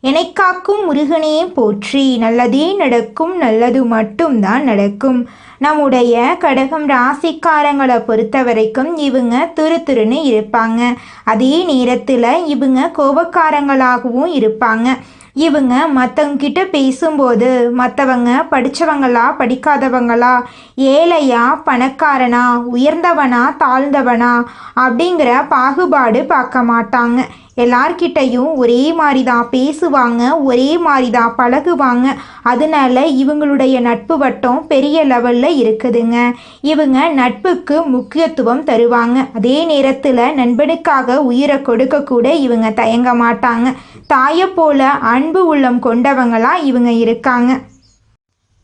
என்னை காக்கும் முருகனே போற்றி. நல்லதே நடக்கும் நல்லது மட்டும்தான் நடக்கும். நம்முடைய கடகம் ராசிக்காரங்களை பொறுத்த வரைக்கும் இவங்க துரு துருன்னு இருப்பாங்க. அதே நேரத்தில் இவங்க கோபக்காரங்களாகவும் இருப்பாங்க. இவங்க மற்றவங்கிட்ட பேசும்போது மற்றவங்க படித்தவங்களா படிக்காதவங்களா ஏழையா பணக்காரனா உயர்ந்தவனா தாழ்ந்தவனா அப்படிங்கிற பாகுபாடு பார்க்க மாட்டாங்க. எல்லார்கிட்டையும் ஒரே மாதிரி தான் பேசுவாங்க ஒரே மாதிரி தான் பழகுவாங்க. அதனால இவங்களுடைய நட்பு வட்டம் பெரிய லெவலில் இருக்குதுங்க. இவங்க நட்புக்கு முக்கியத்துவம் தருவாங்க. அதே நேரத்தில் நண்பனுக்காக உயிரை கொடுக்க கூட இவங்க தயங்க மாட்டாங்க. தாயை போல அன்பு உள்ளம் கொண்டவங்களாக இவங்க இருக்காங்க.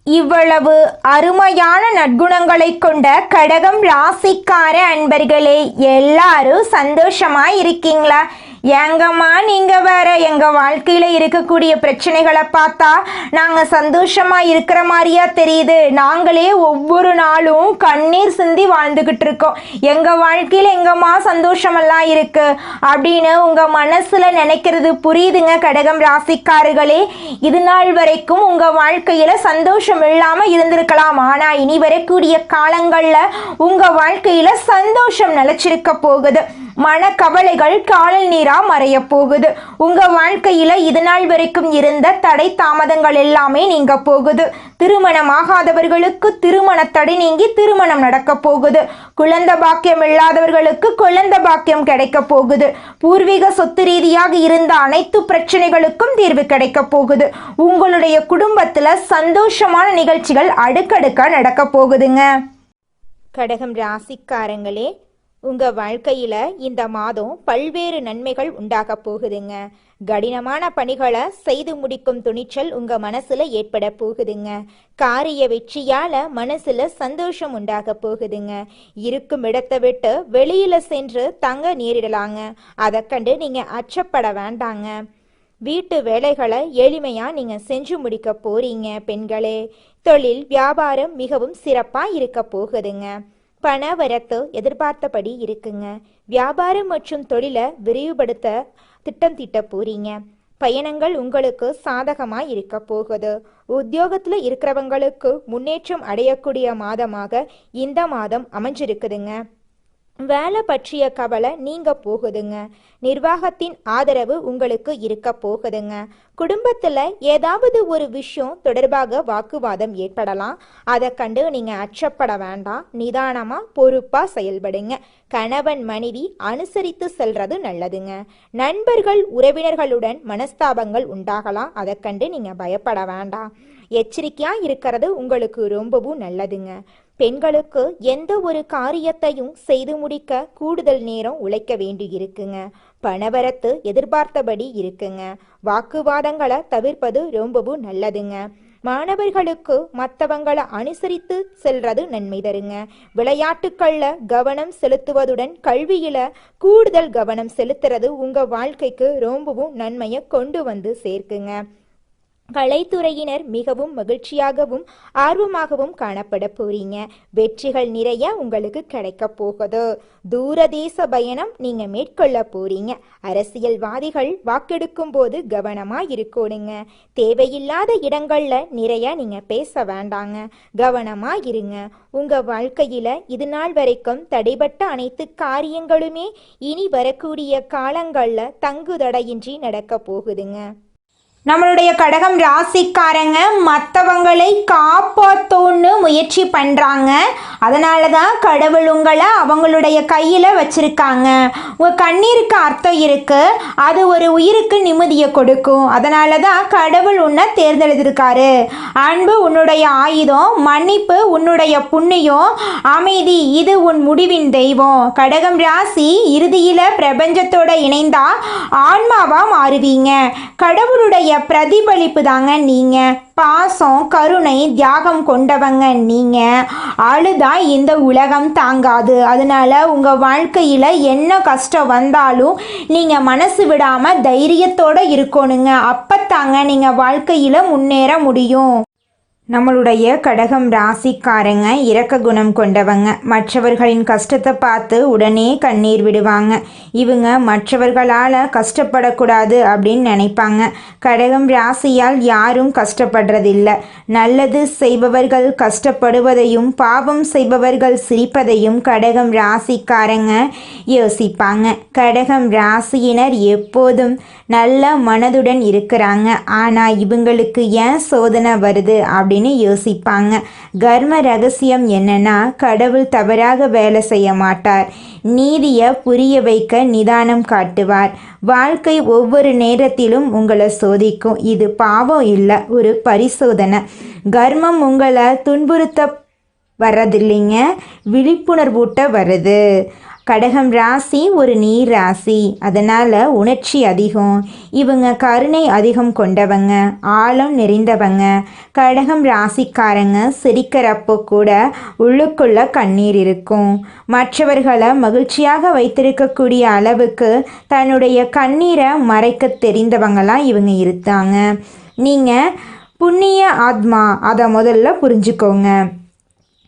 இவ்வளவு அருமையான நற்குணங்களை கொண்ட கடகம் ராசிக்கார அன்பர்களே எல்லாரும் சந்தோஷமா இருக்கீங்களா? ஏங்கம்மா நீங்க வேற எங்க வாழ்க்கையில இருக்கக்கூடிய பிரச்சனைகளை பார்த்தா நாங்க சந்தோஷமா இருக்கிற மாதிரியா தெரியுது. நாங்களே ஒவ்வொரு நாளும் கண்ணீர் சிந்தி வாழ்ந்துகிட்டு இருக்கோம். எங்க வாழ்க்கையில எங்கம்மா சந்தோஷமெல்லாம் இருக்கு? அப்படின்னு உங்க மனசுல நினைக்கிறது புரியுதுங்க கடகம் ராசிக்காரர்களே. இது நாள் வரைக்கும் உங்க வாழ்க்கையில சந்தோஷம் இல்லாம இருந்திருக்கலாம். ஆனா இனி வரக்கூடிய காலங்கள்ல உங்க வாழ்க்கையில சந்தோஷம் நிலச்சிருக்க போகுது. மனக்கவலைகள் காணல் நீரா மறைய போகுது. உங்க வாழ்க்கையில இது நாள் வரைக்கும் இருந்த தடை தாமதங்கள் எல்லாமே நீங்க போகுது. திருமணமாகாதவர்களுக்கு திருமண தடை நீங்கி திருமணம் நடக்க போகுது. குழந்த பாக்கியம் இல்லாதவர்களுக்கு குழந்த பாக்கியம் கிடைக்க போகுது. பூர்வீக சொத்து ரீதியாக இருந்த அனைத்து பிரச்சனைகளுக்கும் தீர்வு கிடைக்க போகுது. உங்களுடைய குடும்பத்துல சந்தோஷமான நிகழ்ச்சிகள் அடுக்கடுக்கா நடக்க போகுதுங்க. கடகம் ராசிக்காரங்களே உங்க வாழ்க்கையில இந்த மாதம் பல்வேறு நன்மைகள் உண்டாக போகுதுங்க. கடினமான பணிகளை செய்து முடிக்கும் துணிச்சல் உங்க மனசுல ஏற்பட போகுதுங்க. காரிய வெற்றியால மனசுல சந்தோஷம் உண்டாக போகுதுங்க. இருக்கும் இடத்தை விட்டு வெளியில சென்று தங்க நேரிடலாங்க. அதை கண்டு நீங்க அச்சப்பட வேண்டாங்க. வீட்டு வேலைகளை எளிமையா நீங்க செஞ்சு முடிக்க போறீங்க பெண்களே. தொழில் வியாபாரம் மிகவும் சிறப்பா இருக்க போகுதுங்க. பண வரத்து எதிர்பார்த்தபடி இருக்குங்க. வியாபாரம் மற்றும் தொழிலை விரிவுபடுத்த திட்டம் தீட்ட போறீங்க. பயணங்கள் உங்களுக்கு சாதகமா இருக்க போகுது. உத்தியோகத்துல இருக்கிறவங்களுக்கு முன்னேற்றம் அடையக்கூடிய மாதமாக இந்த மாதம் அமைஞ்சிருக்குதுங்க. வேலை பற்றிய கவலை நீங்க போகுதுங்க. நிர்வாகத்தின் ஆதரவு உங்களுக்கு இருக்க போகுதுங்க. குடும்பத்துல ஏதாவது ஒரு விஷயம் தொடர்பாக வாக்குவாதம் ஏற்படலாம். அதை கண்டு நீங்க அச்சப்பட வேண்டாம். நிதானமா பொறுப்பா செயல்படுங்க. கணவன் மனைவி அனுசரித்து செல்றது நல்லதுங்க. நண்பர்கள் உறவினர்களுடன் மனஸ்தாபங்கள் உண்டாகலாம். அதை கண்டு நீங்க பயப்பட வேண்டாம். எச்சரிக்கையா இருக்கிறது உங்களுக்கு ரொம்பவும் நல்லதுங்க. பெண்களுக்கு எந்த ஒரு காரியத்தையும் செய்து முடிக்க கூடுதல் நேரம் உழைக்க வேண்டி இருக்குங்க பணவரத்து எதிர்பார்த்தபடி இருக்குங்க. வாக்குவாதங்களை தவிர்ப்பது ரொம்பவும் நல்லதுங்க. மாணவர்களுக்கு மற்றவங்களை அனுசரித்து செல்றது நன்மை தருங்க. விளையாட்டுக்கள்ல கவனம் செலுத்துவதுடன் கல்வியில கூடுதல் கவனம் செலுத்துறது உங்க வாழ்க்கைக்கு ரொம்பவும் நன்மையை கொண்டு வந்து சேர்க்குங்க. கலைத்துறையினர் மிகவும் மகிழ்ச்சியாகவும் ஆர்வமாகவும் காணப்பட போறீங்க. வெற்றிகள் நிறைய உங்களுக்கு கிடைக்க போகுது. தூரதேச பயணம் நீங்க மேற்கொள்ள போறீங்க. அரசியல்வாதிகள் வாக்கெடுக்கும் போது கவனமா இருக்கணுங்க. தேவையில்லாத இடங்கள்ல நிறைய நீங்க பேச வேண்டாங்க. கவனமா இருங்க. உங்க வாழ்க்கையில இது நாள் வரைக்கும் தடைபட்ட அனைத்து காரியங்களுமே இனி வரக்கூடிய காலங்கள்ல தங்குதடையின்றி நடக்க போகுதுங்க. நம்மளுடைய கடகம் ராசிக்காரங்க மற்றவங்களை காப்பாற்றோன்னு முயற்சி பண்ணுறாங்க அதனால தான் கடவுள் உங்களை அவங்களுடைய கையில் வச்சுருக்காங்க. உங்கள் கண்ணீருக்கு அர்த்தம் இருக்குது அது ஒரு உயிருக்கு நிம்மதியை கொடுக்கும். அதனால தான் கடவுள் உன்னை தேர்ந்தெடுத்திருக்காரு. அன்பு உன்னுடைய ஆயுதம் மன்னிப்பு உன்னுடைய புண்ணியம் அமைதி இது உன் முடிவின் தெய்வம். கடகம் ராசி இறுதியில் பிரபஞ்சத்தோட இணைந்தா ஆன்மாவாக மாறுவீங்க. கடவுளுடைய பிரதிபலிப்பு தாங்க நீங்கள் பாசம் கருணை தியாகம் கொண்டவங்க நீங்கள் அழுதா இந்த உலகம் தாங்காது. அதனால உங்கள் வாழ்க்கையில் என்ன கஷ்டம் வந்தாலும் நீங்கள் மனசு விடாமல் தைரியத்தோடு இருக்கணுங்க. அப்போ தாங்க நீங்கள் வாழ்க்கையில் முன்னேற முடியும். நம்மளுடைய கடகம் ராசிக்காரங்க இரக்க குணம் கொண்டவங்க. மற்றவர்களின் கஷ்டத்தை பார்த்து உடனே கண்ணீர் விடுவாங்க. இவங்க மற்றவர்களால் கஷ்டப்படக்கூடாது அப்படின்னு நினைப்பாங்க. கடகம் ராசியால் யாரும் கஷ்டப்படுறதில்ல. நல்லது செய்பவர்கள் கஷ்டப்படுவதையும் பாவம் செய்பவர்கள் சிரிப்பதையும் கடகம் ராசிக்காரங்க யோசிப்பாங்க. கடகம் ராசியினர் எப்போதும் நல்ல மனதுடன் இருக்கிறாங்க. ஆனால் இவங்களுக்கு ஏன் சோதனை வருது அப்படின்னு யோசிப்பாங்க. கர்ம ரகசியம் என்னன்னா கடவுள் தவறாக வேலை செய்ய மாட்டார். நீதியை புரிய வைக்க நிதானம் காட்டுவார். வாழ்க்கை ஒவ்வொரு நேரத்திலும் உங்களை சோதிக்கும். இது பாவம் இல்லை ஒரு பரிசோதனை. கர்மம் உங்களை துன்புறுத்த வர்றதில்லைங்க விழிப்புணர்வூட்ட வருது கடகம் ராசி ஒரு நீர் ராசி. அதனால் உணர்ச்சி அதிகம். இவங்க கருணை அதிகம் கொண்டவங்க ஆழம் நிறைந்தவங்க. கடகம் ராசிக்காரங்க சிரிக்கிறப்போ கூட உள்ளுக்குள்ள கண்ணீர் இருக்கும். மற்றவர்களை மகிழ்ச்சியாக வைத்திருக்கக்கூடிய அளவுக்கு தன்னுடைய கண்ணீரை மறைக்க தெரிந்தவங்களாம் இவங்க இருக்காங்க. நீங்கள் புண்ணிய ஆத்மா அதை முதல்ல புரிஞ்சுக்கோங்க.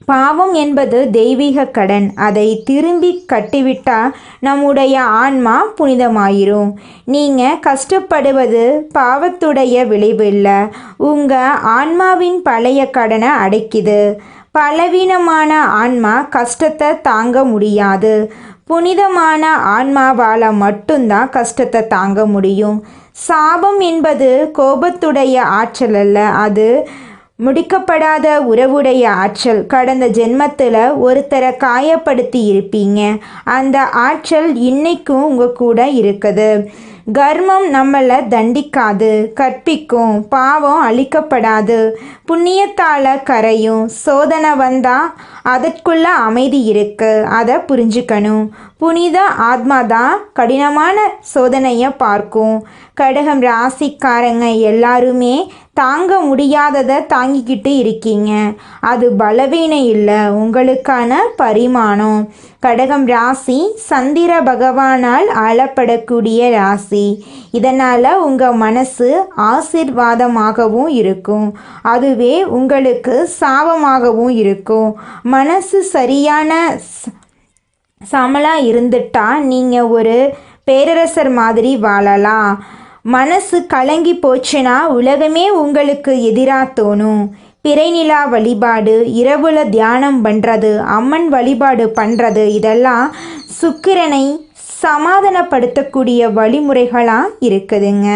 பாவம் என்பது தெய்வீக கடன். அதை திரும்பி கட்டிவிட்டால் நம்முடைய ஆன்மா புனிதமாயிரும். நீங்கள் கஷ்டப்படுவது பாவத்துடைய விளைவு இல்லை. உங்கள் ஆன்மாவின் பழைய கடனை அடைக்குது. பலவீனமான ஆன்மா கஷ்டத்தை தாங்க முடியாது. புனிதமான ஆன்மாவால் மட்டும்தான் கஷ்டத்தை தாங்க முடியும். சாபம் என்பது கோபத்துடைய ஆற்றல் அல்ல. அது முடிக்கப்படாத உறவுடைய ஆற்றல் கடந்த ஜென்மத்தில் ஒருத்தரை காயப்படுத்தி இருப்பீங்க அந்த ஆற்றல் இன்னைக்கும் உங்கள் கூட இருக்குது. கர்மம் நம்மளை தண்டிக்காது கற்பிக்கும் பாவம் அழிக்கப்படாது. புண்ணியத்தால் கரையும் சோதனை வந்தால் அதற்குள்ள அமைதி இருக்கு. அதை புரிஞ்சுக்கணும். புனித ஆத்மா தான் கடினமான சோதனையை பார்க்கும். கடகம் ராசிக்காரங்க எல்லாருமே தாங்க முடியாததை தாங்கிக்கிட்டு இருக்கீங்க. அது பலவீனம் இல்லை உங்களுக்கான பரிமாணம். கடகம் ராசி சந்திர பகவானால் ஆளப்படக்கூடிய ராசி. இதனால் உங்கள் மனசு ஆசிர்வாதமாகவும் இருக்கும். அதுவே உங்களுக்கு சாபமாகவும் இருக்கும். மனசு சரியான சமலாக இருந்துட்டா நீங்கள் ஒரு பேரரசர் மாதிரி வாழலாம். மனசு கலங்கி போச்சுன்னா உலகமே உங்களுக்கு எதிராக தோணும். பிறைநிலா வழிபாடு இரவுல தியானம் பண்ணுறது அம்மன் வழிபாடு பண்ணுறது இதெல்லாம் சுக்கிரனை சமாதானப்படுத்தக்கூடிய வழிமுறைகளாக இருக்குதுங்க.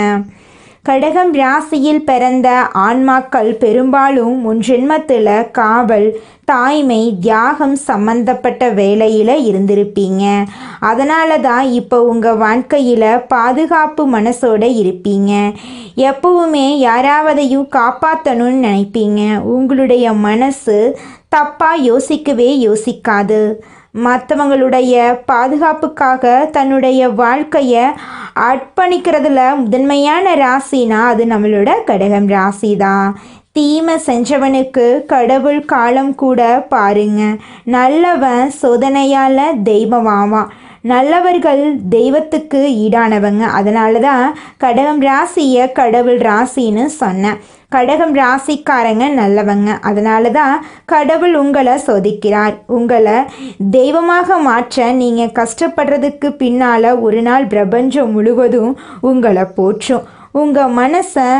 கடகம் ராசியில் பிறந்த ஆன்மாக்கள் பெரும்பாலும் முன் ஜென்மத்தில் காவல் தாய்மை தியாகம் சம்பந்தப்பட்ட வேலையில் இருந்திருப்பீங்க. அதனால தான் இப்போ உங்கள் வாழ்க்கையில் பாதுகாப்பு மனசோட இருப்பீங்க. எப்பவுமே யாராவதையும் காப்பாற்றணும்னு நினைப்பீங்க. உங்களுடைய மனசு தப்பாக யோசிக்கவே யோசிக்காது. மற்றவங்களுடைய பாதுகாப்புக்காக தன்னுடைய வாழ்க்கையை அர்ப்பணிக்கிறதுல முதன்மையான ராசினா அது நம்மளோட கடகம் ராசி தான் தீமை செஞ்சவனுக்கு கடவுள் காலம் கூட பாருங்க. நல்லவன் சோதனையால் தெய்வமாவான். நல்லவர்கள் தெய்வத்துக்கு ஈடானவங்க. அதனால தான் கடகம் ராசியை கடவுள் ராசின்னு சொன்னேன். கடகம் ராசிக்காரங்க நல்லவங்க. அதனால தான் கடவுள் உங்களை சோதிக்கிறார். உங்களை தெய்வமாக மாற்ற நீங்கள் கஷ்டப்படுறதுக்கு பின்னால் ஒரு நாள் பிரபஞ்சம் முழுவதும் உங்களை போற்றும். உங்கள் மனசை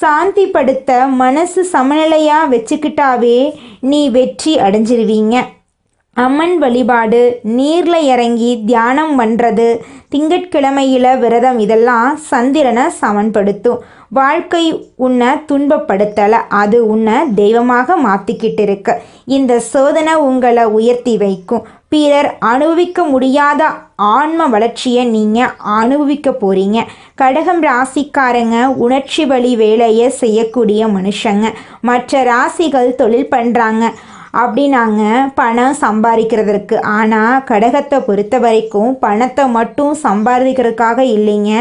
சாந்திப்படுத்த மனசு சமநிலையாக வச்சுக்கிட்டாவே நீ வெற்றி அடைஞ்சிருவீங்க. அம்மன் வழிபாடு நீரில் இறங்கி தியானம் பண்ணுறது திங்கட்கிழமையில் விரதம் இதெல்லாம் சந்திரனை சமன்படுத்தும். வாழ்க்கை உன்னை துன்பப்படுத்தலை அது உன்னை தெய்வமாக மாற்றிக்கிட்டு இருக்கு இந்த சோதனை உங்களை உயர்த்தி வைக்கும். பிறர் அனுபவிக்க முடியாத ஆன்ம வளர்ச்சியை நீங்கள் அனுபவிக்க போகிறீங்க கடகம் ராசிக்காரங்க உணர்ச்சி வழி வேலையை செய்யக்கூடிய மனுஷங்க. மற்ற ராசிகள் தொழில் பண்ணுறாங்க அப்படின்னாங்க. பணம் சம்பாதிக்கிறதற்கு. ஆனால் கடகத்தை பொறுத்த வரைக்கும் பணத்தை மட்டும் சம்பாதிக்கிறதுக்காக இல்லைங்க.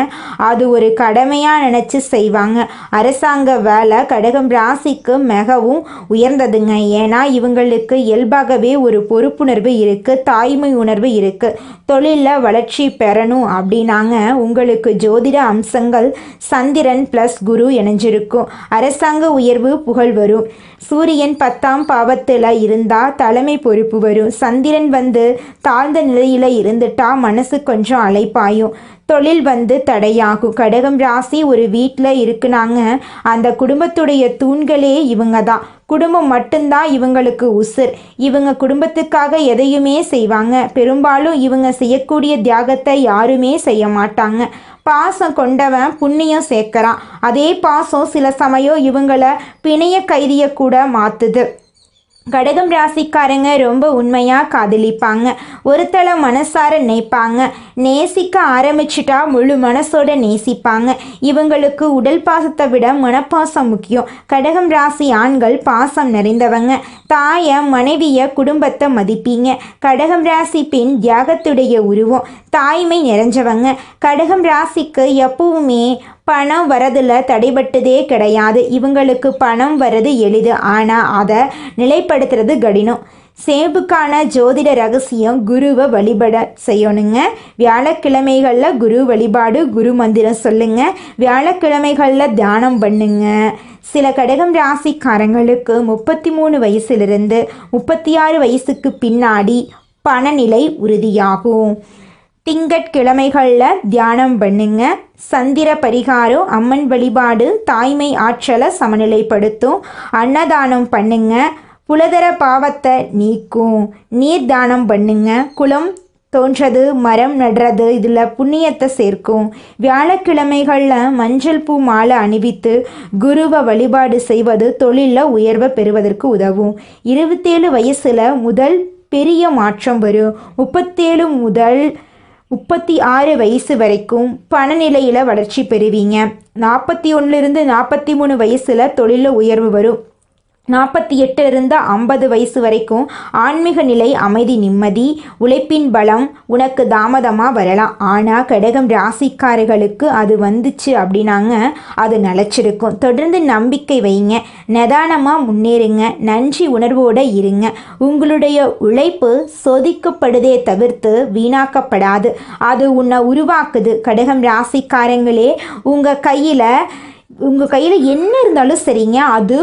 அது ஒரு கடமையாக நினச்சி செய்வாங்க. அரசாங்க வேலை கடகம் ராசிக்கு மிகவும் உயர்ந்ததுங்க. ஏன்னா இவங்களுக்கு இயல்பாகவே ஒரு பொறுப்புணர்வு இருக்குது தாய்மை உணர்வு இருக்குது தொழிலில் வளர்ச்சி பெறணும் அப்படின்னாங்க. உங்களுக்கு ஜோதிட அம்சங்கள் சந்திரன் ப்ளஸ் குரு இணைஞ்சிருக்கும். அரசாங்க உயர்வு புகழ் வரும். சூரியன் பத்தாம் பாவத்தில் இருந்தால் தலைமை பொறுப்பு வரும். சந்திரன் வந்து தாழ்ந்த நிலையில் இருந்துட்டா மனசு கொஞ்சம் அலைப்பாயும். தொழில் வந்து தடையாகும். கடகம் ராசி ஒரு வீட்டில் இருக்குனாங்க. அந்த குடும்பத்துடைய தூண்களே இவங்க தான் குடும்பம் மட்டும்தான் இவங்களுக்கு உசுர். இவங்க குடும்பத்துக்காக எதையுமே செய்வாங்க. பெரும்பாலும் இவங்க செய்யக்கூடிய தியாகத்தை யாருமே செய்ய மாட்டாங்க. பாசம் கொண்டவன் புண்ணியம் சேர்க்கறான். அதே பாசம் சில சமயம் இவங்களை பிணைய கைதியை கூட மாற்றுது கடகம் ராசிக்காரங்க ரொம்ப உண்மையாக காதலிப்பாங்க. ஒருத்தள மனசார நினைப்பாங்க. நேசிக்க ஆரம்பிச்சிட்டா முழு மனசோட நேசிப்பாங்க. இவங்களுக்கு உடல் பாசத்தை விட மனப்பாசம் முக்கியம். கடகம் ராசி ஆண்கள் பாசம் நிறைந்தவங்க. தாயை மனைவியை குடும்பத்தை மதிப்பீங்க. கடகம் ராசி பெண் தியாகத்துடைய உருவம். தாய்மை நிறைஞ்சவங்க. கடகம் ராசிக்கு எப்பவுமே பணம் வரதில் தடைபட்டதே கிடையாது. இவங்களுக்கு பணம் வர்றது எளிது. ஆனால் அதை நிலைப்படுத்துறது கடினம். சேவுக்கான ஜோதிட ரகசியம் குருவை வழிபட செய்யணுங்க. வியாழக்கிழமைகளில் குரு வழிபாடு குரு மந்திரம் சொல்லுங்க. வியாழக்கிழமைகளில் தியானம் பண்ணுங்க. சில கடகம் ராசிக்காரங்களுக்கு முப்பத்தி மூணு வயசுலேருந்து முப்பத்தி ஆறு வயசுக்கு பின்னாடி பணநிலை உறுதியாகும். திங்கட்கிழமைகளில் தியானம் பண்ணுங்க. சந்திர பரிகாரம் அம்மன் வழிபாடு தாய்மை ஆற்றலை சமநிலைப்படுத்தும். அன்னதானம் பண்ணுங்க. புலதர பாவத்தை நீக்கும். நீர் தானம் பண்ணுங்க. குளம் தோன்றது மரம் நடுறது இதில் புண்ணியத்தை சேர்க்கும். வியாழக்கிழமைகளில் மஞ்சள் பூ மாலை அணிவித்து குருவை வழிபாடு செய்வது தொழிலில் உயர்வை பெறுவதற்கு உதவும். இருபத்தேழு வயசில் முதல் பெரிய மாற்றம் வரும். முப்பத்தேழு முதல் முப்பத்தி ஆறு வயசு வரைக்கும் பணநிலையில் வளர்ச்சி பெறுவீங்க. நாற்பத்தி ஒன்றுலேருந்து நாற்பத்தி மூணு வயசில் தொழிலில் உயர்வு வரும். நாற்பத்தி எட்டுலேருந்து ஐம்பது வயசு வரைக்கும் ஆன்மீக நிலை அமைதி நிம்மதி உழைப்பின் பலம் உனக்கு தாமதமாக வரலாம். ஆனால் கடகம் ராசிக்காரர்களுக்கு அது வந்துச்சு அப்படின்னாங்க அது நிலச்சிருக்கும். தொடர்ந்து நம்பிக்கை வைங்க. நிதானமாக முன்னேறுங்க. நன்றி உணர்வோடு இருங்க. உங்களுடைய உழைப்பு சொதிக்கப்படுதே தவிர்த்து வீணாக்கப்படாது. அது உன்னை உருவாக்குது. கடகம் ராசிக்காரங்களே உங்கள் கையில் உங்கள் கையில் என்ன இருந்தாலும் சரிங்க. அது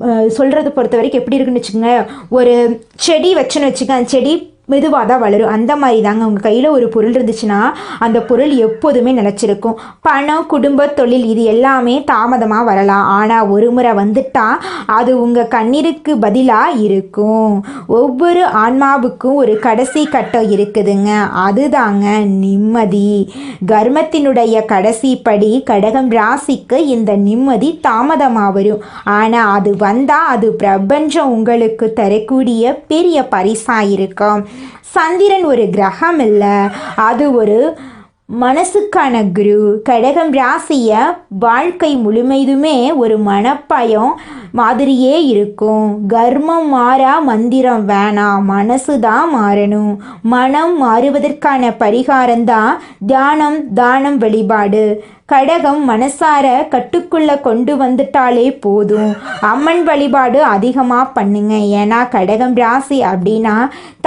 சொல்கிறத பொறுத்த வரைக்கும் எப்படி இருக்குன்னு வச்சுக்கோங்க. ஒரு செடி வச்சுன்னு வச்சுக்க அந்த செடி மெதுவாக தான் வளரும். அந்த மாதிரி தாங்க உங்கள் கையில் ஒரு பொருள் இருந்துச்சுன்னா அந்த பொருள் எப்போதுமே நினச்சிருக்கும் பணம் குடும்ப தொழில் இது எல்லாமே தாமதமாக வரலாம். ஆனால் ஒரு முறை வந்துட்டா அது உங்கள் கண்ணீருக்கு பதிலாக இருக்கும். ஒவ்வொரு ஆன்மாவுக்கும் ஒரு கடைசி கட்டம் இருக்குதுங்க. அதுதாங்க நிம்மதி. கர்மத்தினுடைய கடைசி படி கடகம் ராசிக்கு இந்த நிம்மதி தாமதமாக வரும். ஆனால் அது வந்தால் அது பிரபஞ்சம் உங்களுக்கு தரக்கூடிய பெரிய பரிசாக இருக்கும். சந்திரன் ஒரு கிரகம் இல்லை. அது ஒரு மனசுக்கான குரு. கடகம் ராசிய வாழ்க்கை முழுமைதுமே ஒரு மனப்பயம் மாதிரியே இருக்கும். கர்மம் மாறா மந்திரம் வேணாம் மனசு தான் மாறணும். மனம் மாறுவதற்கான பரிகாரம் தான் தியானம் தானம் வழிபாடு. கடகம் மனசார கட்டுக்குள்ள கொண்டு வந்துட்டாலே போதும். அம்மன் வழிபாடு அதிகமாக பண்ணுங்க. ஏன்னா கடகம் ராசி அப்படின்னா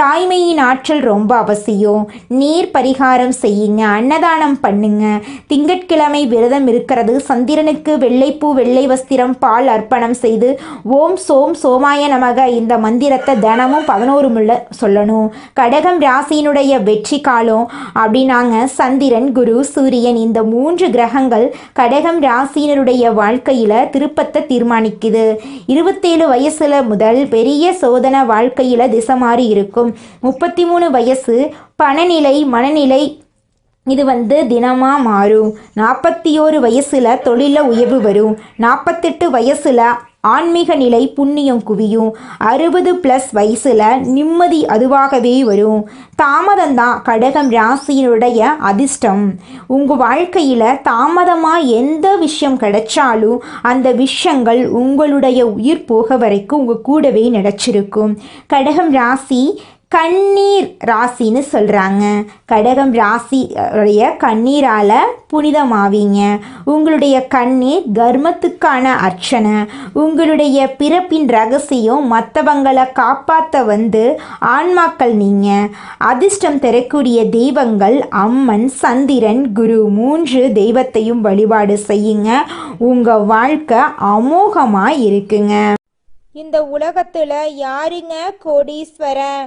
தாய்மையின் ஆற்றல் ரொம்ப அவசியம். நீர் பரிகாரம் செய்யுங்க. அன்னதானம் பண்ணுங்க. திங்கட்கிழமை விரதம் இருக்கிறது. சந்திரனுக்கு வெள்ளைப்பூ வெள்ளை வஸ்திரம் பால் அர்ப்பணம் செய்து ஓம் சோம் சோமாய நமக. இந்த மந்திரத்தை தினமும் பதினோரு முள்ள சொல்லணும். கடகம் ராசியினுடைய வெற்றி காலம் அப்படின்னாங்க சந்திரன் குரு சூரியன். இந்த மூன்று கிரக கிரகங்கள் கடகம் ராசியினருடைய வாழ்க்கையில் திருப்பத்தை தீர்மானிக்குது. இருபத்தேழு வயசில் முதல் பெரிய சோதனை வாழ்க்கையில் திசை மாறி இருக்கும். முப்பத்தி மூணு வயசு பணநிலை மனநிலை இது வந்து தினமாக மாறும். நாற்பத்தி ஓரு வயசில் தொழிலில் உயர்வு வரும். நாற்பத்தெட்டு வயசில் ஆன்மீக நிலை புண்ணியம் குவியும். அறுபது ப்ளஸ் வயசில் நிம்மதி அதுவாகவே வரும். தாமதம்தான் கடகம் ராசியினுடைய அதிர்ஷ்டம். உங்கள் வாழ்க்கையில் தாமதமாக எந்த விஷயம் கிடைச்சாலும் அந்த விஷயங்கள் உங்களுடைய உயிர் போக வரைக்கும் உங்கள் கூடவே நினச்சிருக்கும் கடகம் ராசி கண்ணீர் ராசின்னு சொல்கிறாங்க கடகம் ராசி உடைய கண்ணீரால் புனிதமாவீங்க. உங்களுடைய கண்ணீர் கர்மத்துக்கான அர்ச்சனை. உங்களுடைய பிறப்பின் ரகசியம் மற்றவங்களை காப்பாற்ற வந்து ஆன்மாக்கள் நீங்கள் அதிர்ஷ்டம் தரக்கூடிய தெய்வங்கள் அம்மன் சந்திரன் குரு மூன்று தெய்வத்தையும் வழிபாடு செய்யுங்க. உங்கள் வாழ்க்கை அமோகமாக இருக்குங்க இந்த உலகத்துல யாருங்க கோடீஸ்வரன்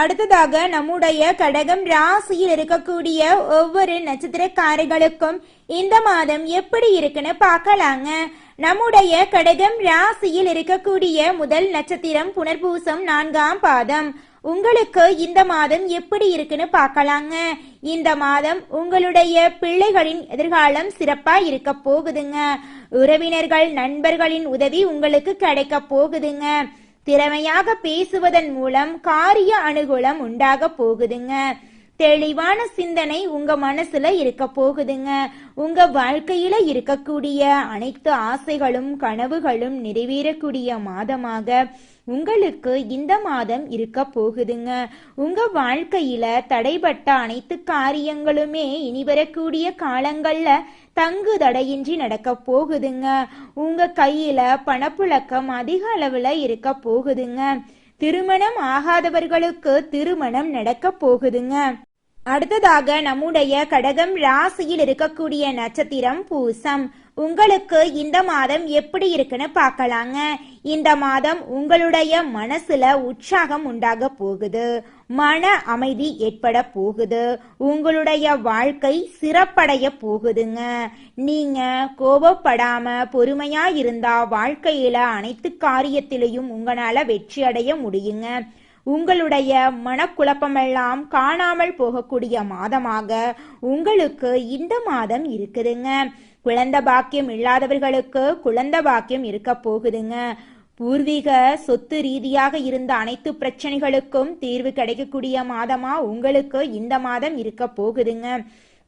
அடுத்ததாக நம்முடைய கடகம் ராசியில் இருக்கக்கூடிய ஒவ்வொரு நட்சத்திரக்காரர்களுக்கும் இந்த மாதம் எப்படி இருக்குன்னு பார்க்கலாங்க. நம்முடைய கடகம் ராசியில் இருக்கக்கூடிய முதல் நட்சத்திரம் புனர்பூசம் நான்காம் பாதம். உங்களுக்கு இந்த மாதம் எப்படி இருக்குன்னு பார்க்கலாங்க. இந்த மாதம் உங்களுடைய பிள்ளைகளின் எதிர்காலம் சிறப்பா இருக்க போகுதுங்க. உறவினர்கள் நண்பர்களின் உதவி உங்களுக்கு கிடைக்க போகுதுங்க. திறமையாக பேசுவதன் மூலம் காரிய அனுகூலம் உண்டாக போகுதுங்க. தெளிவான சிந்தனை உங்க மனசுல இருக்க போகுதுங்க. உங்க வாழ்க்கையில இருக்கக்கூடிய அனைத்து ஆசைகளும் கனவுகளும் நிறைவேறக்கூடிய மாதமாக உங்களுக்கு இந்த மாதம் இருக்க போகுதுங்க. உங்க வாழ்க்கையில தடைப்பட்ட அனைத்து காரியங்களுமே இனி வரக்கூடிய காலங்கள்ல தங்கு தடையின்றி நடக்க போகுதுங்க. உங்க கையில பணப்புழக்கம் அதிக அளவுல இருக்க போகுதுங்க. திருமணம் ஆகாதவர்களுக்கு திருமணம் நடக்க போகுதுங்க. அடுத்ததாக நம்முடைய கடகம் ராசியில் இருக்கக்கூடிய நட்சத்திரம் பூசம். உங்களுக்கு இந்த மாதம் எப்படி இருக்குன்னு பார்க்கலாங்க. இந்த மாதம் உங்களுடைய மனசுல உற்சாகம் உண்டாக போகுது. மன அமைதி ஏற்பட போகுது. உங்களுடைய வாழ்க்கை சிறப்படைய போகுதுங்க. நீங்க கோபப்படாம பொறுமையா இருந்தா வாழ்க்கையில அனைத்து காரியத்திலையும் உங்களால வெற்றி அடைய முடியுங்க. உங்களுடைய மனக்குழப்பமெல்லாம் காணாமல் போகக்கூடிய மாதமாக உங்களுக்கு இந்த மாதம் இருக்குதுங்க. குழந்த பாக்கியம் இல்லாதவர்களுக்கு குழந்த பாக்கியம் இருக்க போகுதுங்க. பூர்வீக சொத்து ரீதியாக இருந்த அனைத்து பிரச்சனைகளுக்கும் தீர்வு கிடைக்கக்கூடிய மாதமா உங்களுக்கு இந்த மாதம் இருக்க போகுதுங்க.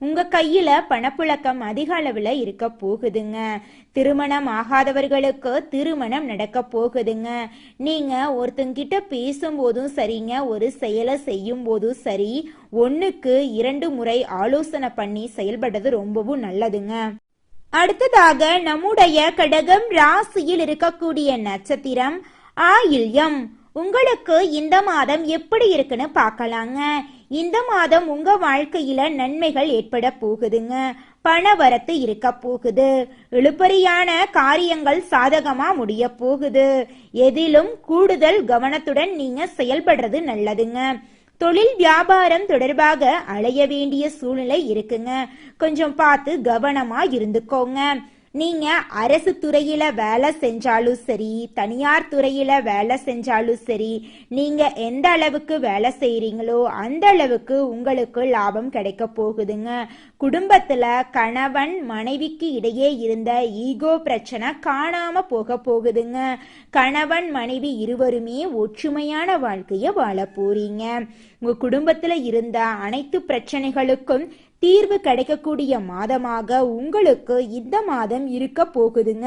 உங்க கையில பணப்புழக்கம் அதிக அளவுல இருக்க போகுதுங்க. திருமணம் ஆகாதவர்களுக்கு திருமணம் நடக்க போகுதுங்க. நீங்க ஒருத்தங்கிட்ட பேசும்போதும் சரிங்க ஒரு செயலை செய்யும் போதும் சரி ஒண்ணுக்கு இரண்டு முறை ஆலோசனை பண்ணி செயல்படுறது ரொம்பவும் நல்லதுங்க. அடுத்ததாக நம்முடைய கடகம் ராசியில் இருக்கக்கூடிய நட்சத்திரம் ஆயில்யம். உங்களுக்கு இந்த மாதம் எப்படி இருக்குன்னு பார்க்கலாங்க. இந்த மாதம் உங்க வாழ்க்கையில நன்மைகள் ஏற்பட போகுதுங்க. பண வரத்து இருக்க போகுது. இழுபறியான காரியங்கள் சாதகமா முடிய போகுது. எதிலும் கூடுதல் கவனத்துடன் நீங்க செயல்படுறது நல்லதுங்க. தொழில் வியாபாரம் தொடர்பாக அலைய வேண்டிய சூழ்நிலை இருக்குங்க. கொஞ்சம் பார்த்து கவனமா இருந்துக்கோங்க. நீங்க அரசு துறையில வேலை செஞ்சாலும் சரி தனியார் துறையில வேலை செஞ்சாலும் சரி நீங்க எந்த அளவுக்கு வேலை செய்றீங்களோ அந்த அளவுக்கு உங்களுக்கு லாபம் கிடைக்க போகுதுங்க. குடும்பத்துல கணவன் மனைவிக்கு இடையே இருந்த ஈகோ பிரச்சனை காணாம போக போகுதுங்க. கணவன் மனைவி இருவருமே ஒற்றுமையான வாழ்க்கைய வாழ போறீங்க. உங்க குடும்பத்துல இருந்த அனைத்து பிரச்சனைகளுக்கும் தீர்வு கிடைக்கக்கூடிய மாதமாக உங்களுக்கு இந்த மாதம் இருக்க போகுதுங்க.